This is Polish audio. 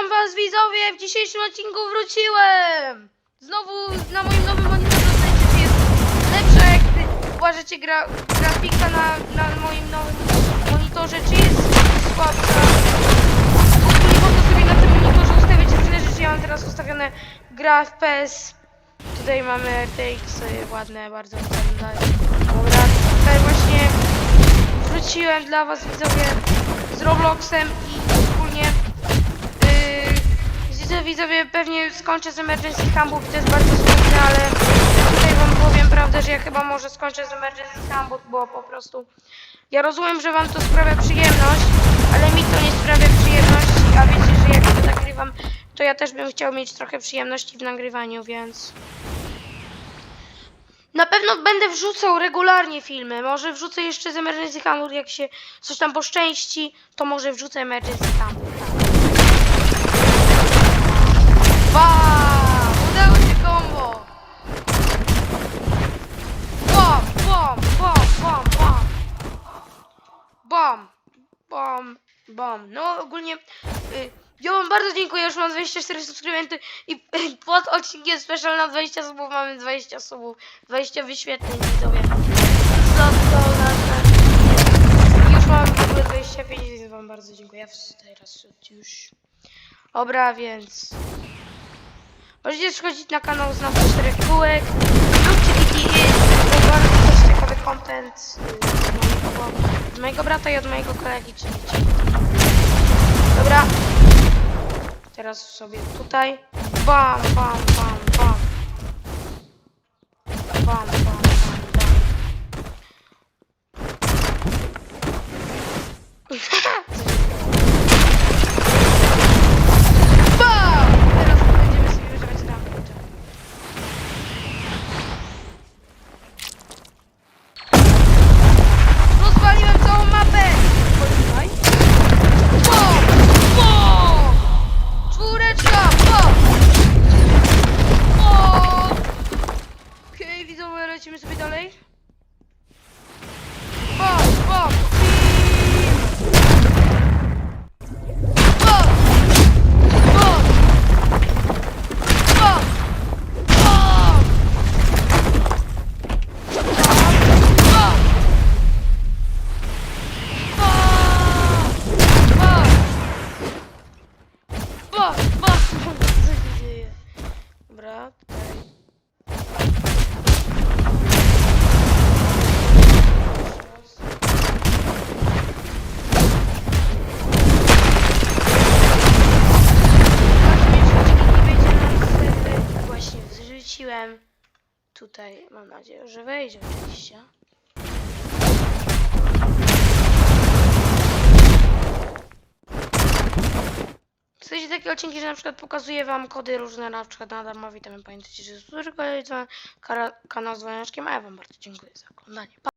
Witam was widzowie, w dzisiejszym odcinku wróciłem! Znowu na moim nowym monitorze czy jest lepsza jak uważacie gra, grafika na, na moim nowym monitorze, czy jest słabsza? Ogólnie można sobie na tym monitorze ustawiać różne rzeczy, ja mam teraz ustawione gra FPS. Tutaj mamy RTX, ładne, bardzo ładne. Dobra, tutaj właśnie wróciłem dla was widzowie z Robloxem i ogólnie yy, widzowie pewnie skończę z Emergency i to jest bardzo smutne, ale tutaj wam powiem prawdę, że ja chyba może skończę z Emergency Campów, bo po prostu ja rozumiem, że wam to sprawia przyjemność, ale mi to nie sprawia przyjemności, a wiecie, że jak to nagrywam, to ja też bym chciał mieć trochę przyjemności w nagrywaniu, więc... Na pewno będę wrzucał regularnie filmy. Może wrzucę jeszcze z Emergency Camp, jak się coś tam poszczęści, to może wrzucę Emergency Camp. Bam! Udało się combo! Bam, bam, bam, bam, bam! Bam, bam, bam. No ogólnie... Y, ja wam bardzo dziękuję, już mam 24 subskrybenty i y, pod odcinkiem special na 20 subów mamy 20 subów, 20 wyświetleń widzowie. Został na... Już mam w ogóle 25, więc wam bardzo dziękuję. Teraz już... Dobra, więc... Możecie schodzić na kanał Znam 4 kółek. Lubcie wiki bo bardzo też ciekawy content z mojego, od mojego brata i od mojego kolegi, czyli. Dobra. Teraz sobie tutaj. Bam, bam, bam. Bam, bam, bam, bam. Bam! Co się dzieje? Dobra. Właśnie zrzuciłem tutaj, mam nadzieję, że wejdzie oczywiście. Takie odcinki, że na przykład pokazuję wam kody różne, na przykład na darmowi, to pamiętajcie, że jest kanał z dzwoneczkiem, a ja wam bardzo dziękuję za oglądanie. Pa!